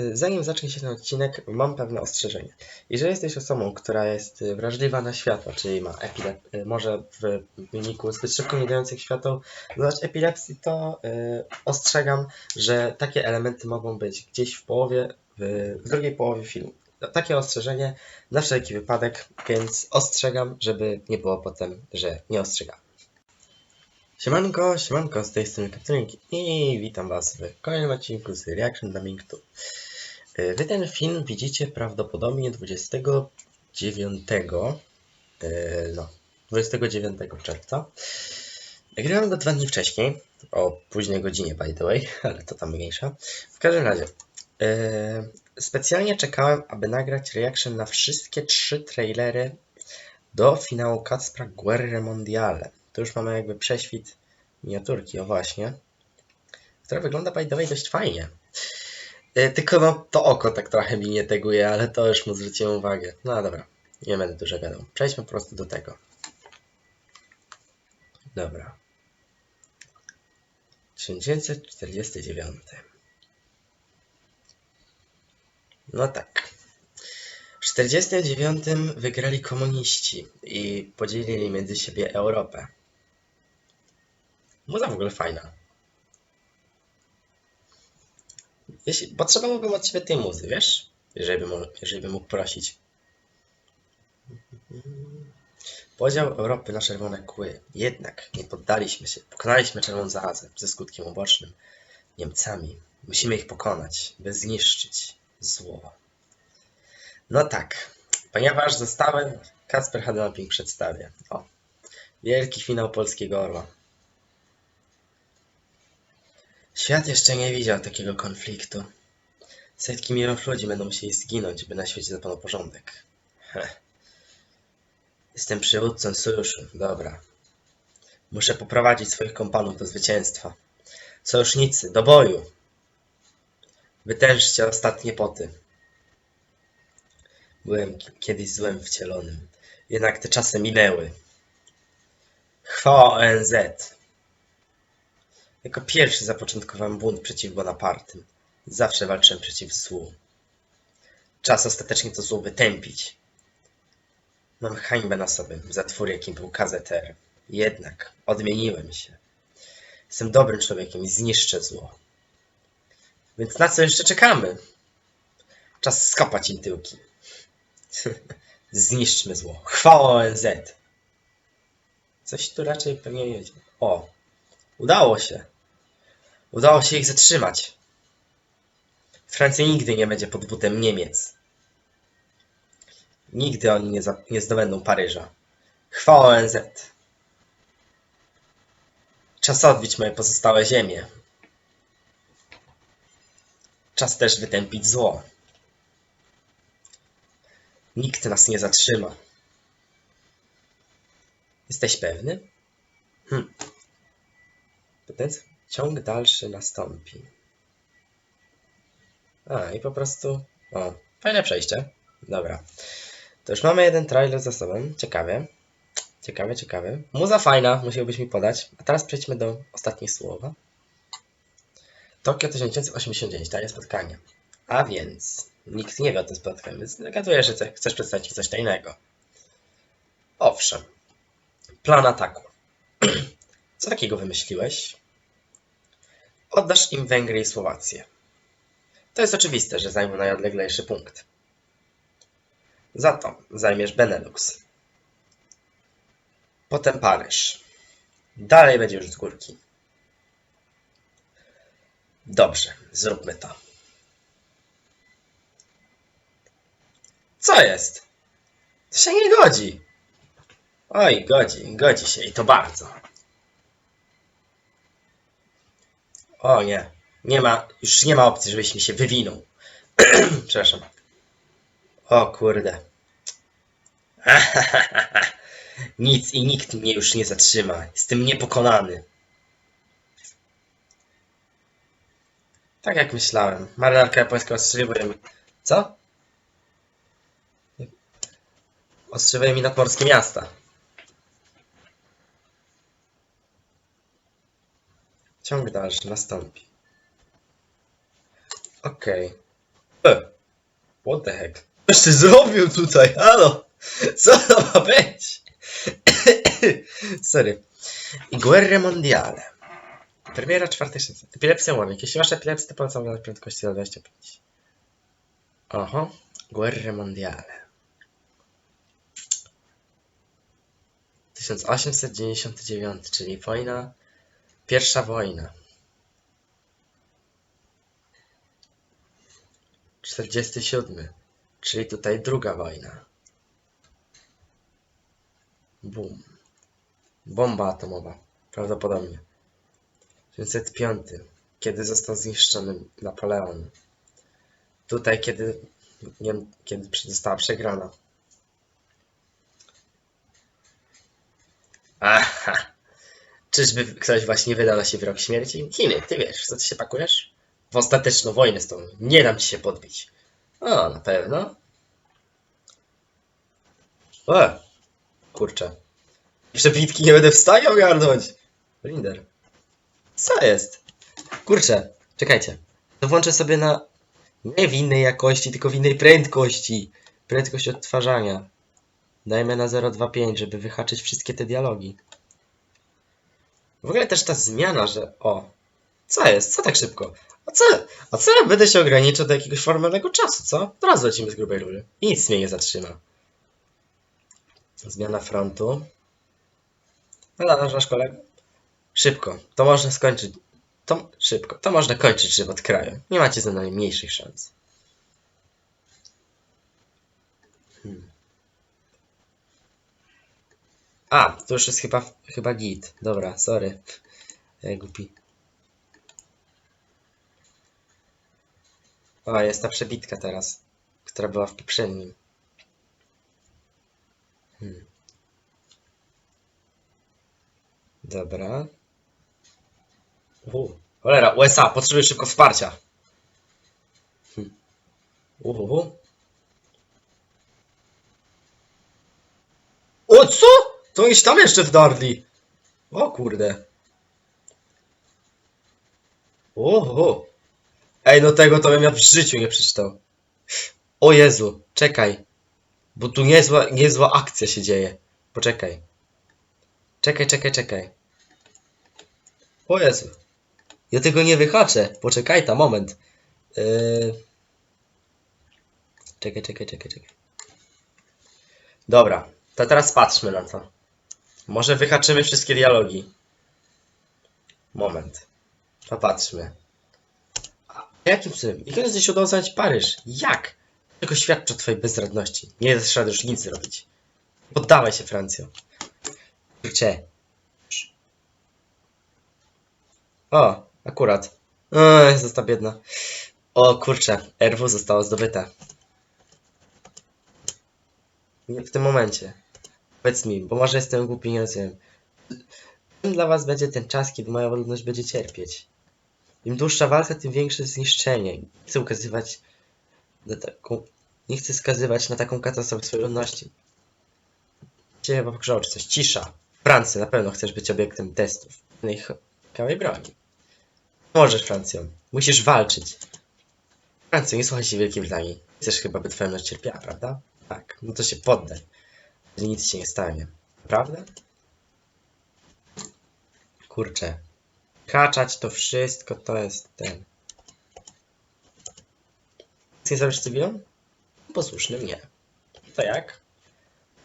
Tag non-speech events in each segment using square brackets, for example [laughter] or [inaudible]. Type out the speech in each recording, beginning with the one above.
y, zanim zacznie się ten odcinek, mam pewne ostrzeżenie. Jeżeli jesteś osobą, która jest y, wrażliwa na światło, czyli ma epilep- y, może w wyniku zbyt szybko mijających świateł dodać epilepsji, to y, ostrzegam, że takie elementy mogą być gdzieś w połowie, w, w drugiej połowie filmu. No, Takie ostrzeżenie na wszelki wypadek, więc ostrzegam, żeby nie było potem, że nie ostrzegam. Siemanko, siemanko, z tej strony Katrynik i witam Was w kolejnym odcinku z Reaction Dubbing 2. Y, Wy ten film widzicie prawdopodobnie 29, y, no, 29 czerwca. Nagrywam go dwa dni wcześniej, o późnej godzinie by the way, [laughs] ale to tam mniejsza. W każdym razie, y, specjalnie czekałem, aby nagrać reaction na wszystkie trzy trailery do finału Kacpra Guerre Mondiale. Tu już mamy jakby prześwit miniaturki, o właśnie, która wygląda by the way dość fajnie. E, Tylko no, to oko tak trochę mi nie teguje, ale to już mu zwróciłem uwagę. No dobra, nie będę dużo gadał. Przejdźmy po prostu do tego. Dobra. 1949. No tak. W 1949 wygrali komuniści i podzielili między siebie Europę. Muza w ogóle fajna. Jeśli, potrzebowałbym od ciebie tej muzy, wiesz? Jeżeli bym, mógł prosić. Podział Europy na czerwone kły. Jednak nie poddaliśmy się. Pokonaliśmy czerwoną zarazę ze skutkiem ubocznym. Niemcami. Musimy ich pokonać, by zniszczyć zło. No tak, ponieważ zostałem, Kasper Hadelping przedstawia. O, wielki finał polskiego orła. Świat jeszcze nie widział takiego konfliktu. Setki milionów ludzi będą musieli zginąć, by na świecie zapanął porządek. Heh. Jestem przywódcą sojuszu, dobra. Muszę poprowadzić swoich kompanów do zwycięstwa. Sojusznicy, do boju! Wytężcie ostatnie poty. Byłem ki- kiedyś złem wcielonym. Jednak te czasy minęły. Chwała ONZ. Jako pierwszy zapoczątkowałem bunt przeciw Bonapartym. Zawsze walczyłem przeciw złu. Czas ostatecznie to zło wytępić. Mam hańbę na sobie za twór, jakim był KZR. Jednak odmieniłem się. Jestem dobrym człowiekiem i zniszczę zło. Więc na co jeszcze czekamy? Czas skopać im tyłki. [laughs] Zniszczmy zło. Chwała ONZ. Coś tu raczej pewnie jedzie. O, udało się. Udało się ich zatrzymać. Francja nigdy nie będzie pod butem Niemiec. Nigdy oni nie, za, nie zdobędą Paryża. Chwała ONZ. Czas odbić moje pozostałe ziemie. Czas też wytępić zło. Nikt nas nie zatrzyma. Jesteś pewny? Hm. Potem ciąg dalszy nastąpi. A, i po prostu... O, fajne przejście. Dobra. To już mamy jeden trailer za sobą. Ciekawie. Ciekawe, ciekawe. Muza fajna, musiałbyś mi podać. A teraz przejdźmy do ostatnich słowa. Tokio 1989, daje spotkanie. A więc nikt nie wie o tym spotkaniu, więc gaduję, że chce- chcesz przedstawić coś tajnego. Owszem. Plan ataku. [clears throat] Co takiego wymyśliłeś? Oddasz im Węgry i Słowację. To jest oczywiste, że zajmą najodleglejszy punkt. Za to zajmiesz Benelux. Potem Paryż. Dalej będzie już z górki. Dobrze, zróbmy to. Co jest? To się nie godzi. Oj, godzi, godzi się i to bardzo. O nie, nie ma, już nie ma opcji, żebyś mi się wywinął. [clears throat] Przepraszam. O kurde. [laughs] Nic i nikt mnie już nie zatrzyma. Jestem niepokonany. Tak jak myślałem. Marynarka japońska ostrzeliwuje mi... Co? Ostrzeliwuje mi nadmorskie miasta. Ciąg dalszy nastąpi. Okej. E, what the heck? Coś ty zrobił tutaj, halo? Co to ma być? [coughs] Sorry. Guerre Mondiale. Premiera czwartej sesji. Epilepsja łamik. Jeśli masz epilepsję, to polecam na prędkości do 25. Oho. Guerre Mondiale. 1899, czyli wojna. Pierwsza wojna. 47, czyli tutaj druga wojna. Bum. Bomba atomowa, prawdopodobnie. 905, kiedy został zniszczony Napoleon. Tutaj, kiedy, nie kiedy została przegrana. Aha. Czyżby ktoś właśnie wydał siebie wyrok śmierci? Chiny, ty wiesz, co ty się pakujesz? W ostateczną wojnę z tą. Nie dam ci się podbić. O, na pewno. O, kurczę. Przebitki nie będę w stanie ogarnąć. Linder. Co jest? Kurczę, czekajcie. To włączę sobie na... Nie w innej jakości, tylko w innej prędkości. Prędkość odtwarzania. Dajmy na 0,25, żeby wyhaczyć wszystkie te dialogi. W ogóle też ta zmiana, że... O, co jest? Co tak szybko? A co? A co ja będę się ograniczał do jakiegoś formalnego czasu, co? Teraz lecimy z grubej rury. I nic mnie nie zatrzyma. Zmiana frontu. No nasz nasz kolega. Szybko. To można skończyć. To szybko. To można kończyć żywot kraju. Nie macie za najmniejszych szans. Hmm. A, to już jest chyba, chyba git. Dobra, sorry. Ej, głupi. O, jest ta przebitka teraz, która była w poprzednim. Hmm. Dobra. Uhu. Cholera, USA, potrzebuję szybko wsparcia. Hmm. O, co? To iść tam jeszcze wdarli. O kurde. Oho. Ej, no tego to bym ja w życiu nie przeczytał. O Jezu, czekaj. Bo tu niezła, niezła akcja się dzieje. Poczekaj. Czekaj, czekaj, czekaj. O Jezu. Ja tego nie wyhaczę. Poczekaj, ta moment. Yy... Czekaj, czekaj, czekaj, czekaj. Dobra, to teraz patrzmy na to. Może wyhaczymy wszystkie dialogi. Moment. Popatrzmy. A jakim cudem? Jak jesteś udało zająć Paryż? Jak? Tylko świadczy o twojej bezradności. Nie dasz rady już nic zrobić. Poddawaj się, Francjo. Kurczę. O, akurat. Jest ta biedna. O kurczę, RW zostało zdobyte. Nie w tym momencie. Powiedz mi, bo może jestem głupi, nie rozumiem. Czym dla was będzie ten czas, kiedy moja ludność będzie cierpieć? Im dłuższa walka, tym większe zniszczenie. Nie chcę ukazywać na taką... Nie chcę skazywać na taką katastrofę swojej ludności. Cię chyba czy coś. Cisza. Francja, na pewno chcesz być obiektem testów. Kałej broni. Możesz, Francją. Musisz walczyć. Francjo, nie słuchaj się Wielkiej Brytanii. Chcesz chyba, by twoja cierpiała, prawda? Tak. No to się poddaj. Nic się nie stanie. Prawda? Kurczę. Kaczać to wszystko to jest ten. Chcesz zrobić cywilą? Posłusznym nie. To jak?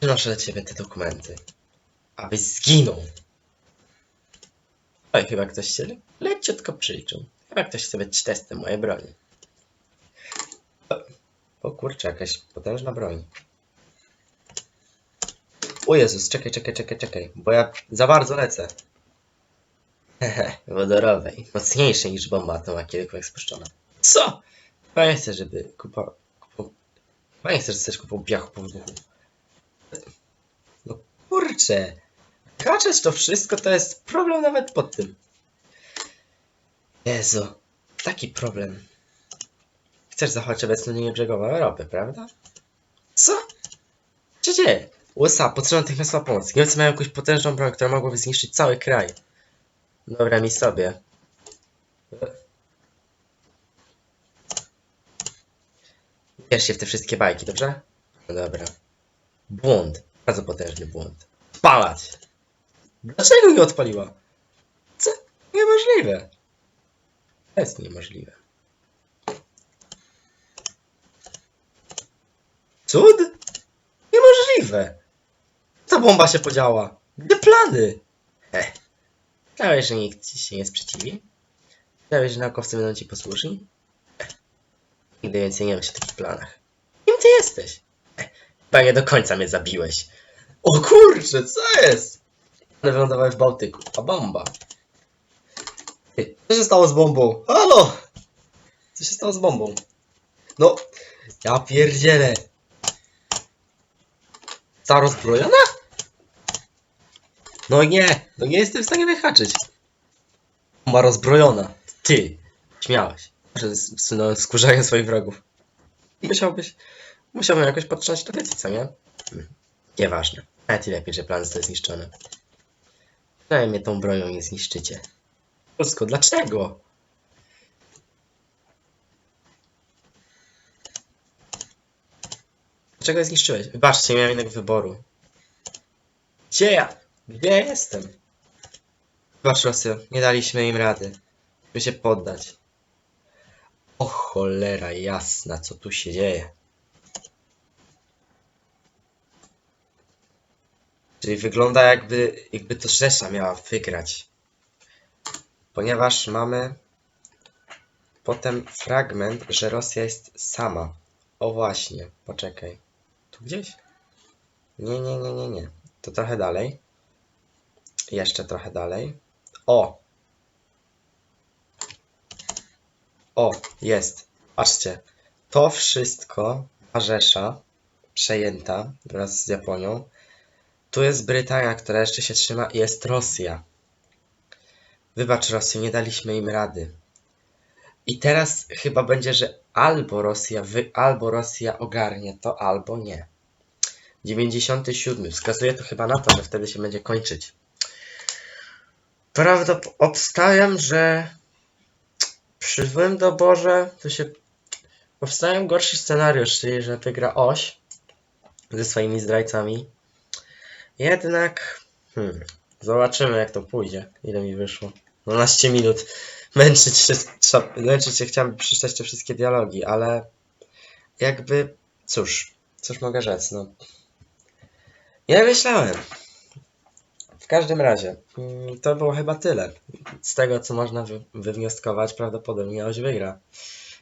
Przynoszę do ciebie te dokumenty. Abyś zginął. Oj, chyba ktoś się le leciutko przyliczył. Chyba ktoś chce być testem mojej broni. O, o kurczę, jakaś potężna broń. O Jezus, czekaj, czekaj, czekaj, czekaj, bo ja za bardzo lecę. Hehe, [laughs] wodorowej. Mocniejszej niż bomba atomowa kiedykolwiek spuszczona. Co? Chyba nie chcę, żeby kupa... kupo... Chyba nie chcę, żeby chcesz kupą piachu po wybuchu. No kurczę. Kaczeć to wszystko to jest problem nawet pod tym. Jezu. Taki problem. Chcesz zachować obecną linię brzegową Europy, prawda? Co? Co dzieje? USA, potrzeba natychmiastowa pomoc. Niemcy mają jakąś potężną broń, która mogłaby zniszczyć cały kraj. Dobra, mi sobie. Wiesz się w te wszystkie bajki, dobrze? No dobra. Błąd. Bardzo potężny błąd. Spalać! Dlaczego nie odpaliła? Co? Niemożliwe. To jest niemożliwe. Cud? Niemożliwe. Bomba się podziała. Gdzie plany? Heh. Myślałeś, że nikt ci się nie sprzeciwi? Myślałeś, że naukowcy będą ci posłuszni? Ech. Nigdy więcej nie myśl o takich planach. Kim ty jesteś? Ech. Chyba nie do końca mnie zabiłeś. O kurczę, co jest? Wylądowałem w Bałtyku. A bomba. Co się stało z bombą? Halo! Co się stało z bombą? No, ja pierdzielę. Ta rozbrojona? No nie, no nie jestem w stanie wyhaczyć. Bomba rozbrojona. Ty, śmiałeś. Zsunąłem skórzanie swoich wrogów. Musiałbyś, musiałbym jakoś podtrzymać tradycję, co nie? Nieważne. Nawet i lepiej, że plan został zniszczony. Przynajmniej mnie tą bronią nie zniszczycie. Polsko, dlaczego? Dlaczego je zniszczyłeś? Wybaczcie, nie miałem innego wyboru. Gdzie ja? Gdzie ja jestem? Wybacz, Rosjo, nie daliśmy im rady. By się poddać. O cholera jasna, co tu się dzieje? Czyli wygląda jakby, jakby to Rzesza miała wygrać. Ponieważ mamy potem fragment, że Rosja jest sama. O właśnie, poczekaj. Tu gdzieś? Nie, nie, nie, nie, nie. To trochę dalej. Jeszcze trochę dalej. O! O, jest. Patrzcie. To wszystko, Rzesza przejęta wraz z Japonią. Tu jest Brytania, która jeszcze się trzyma i jest Rosja. Wybacz Rosję, nie daliśmy im rady. I teraz chyba będzie, że albo Rosja wy, albo Rosja ogarnie to, albo nie. 97. Wskazuje to chyba na to, że wtedy się będzie kończyć. Prawda, obstawiam, że przy złym doborze to się powstaje gorszy scenariusz, czyli że wygra oś ze swoimi zdrajcami. Jednak, hmm, zobaczymy jak to pójdzie. Ile mi wyszło? 12 minut. Męczyć się, trza- męczyć się chciałem przeczytać te wszystkie dialogi, ale jakby, cóż, cóż mogę rzec, no. Nie myślałem. W każdym razie, mm, to było chyba tyle. Z tego, co można wy- wywnioskować, prawdopodobnie Oś wygra.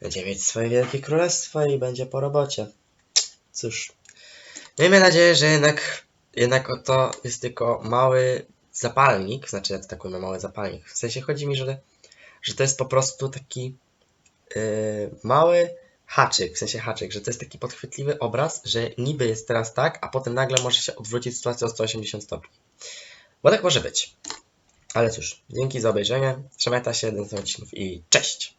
Będzie mieć swoje wielkie królestwo i będzie po robocie. Cóż, miejmy nadzieję, że jednak, jednak to jest tylko mały zapalnik, znaczy ja to tak mówię, mały zapalnik. W sensie chodzi mi, że, że to jest po prostu taki yy, mały haczyk, w sensie haczyk, że to jest taki podchwytliwy obraz, że niby jest teraz tak, a potem nagle może się odwrócić sytuacja o 180 stopni. Bo tak może być. Ale cóż, dzięki za obejrzenie. Trzymajcie się, do odcinków i cześć!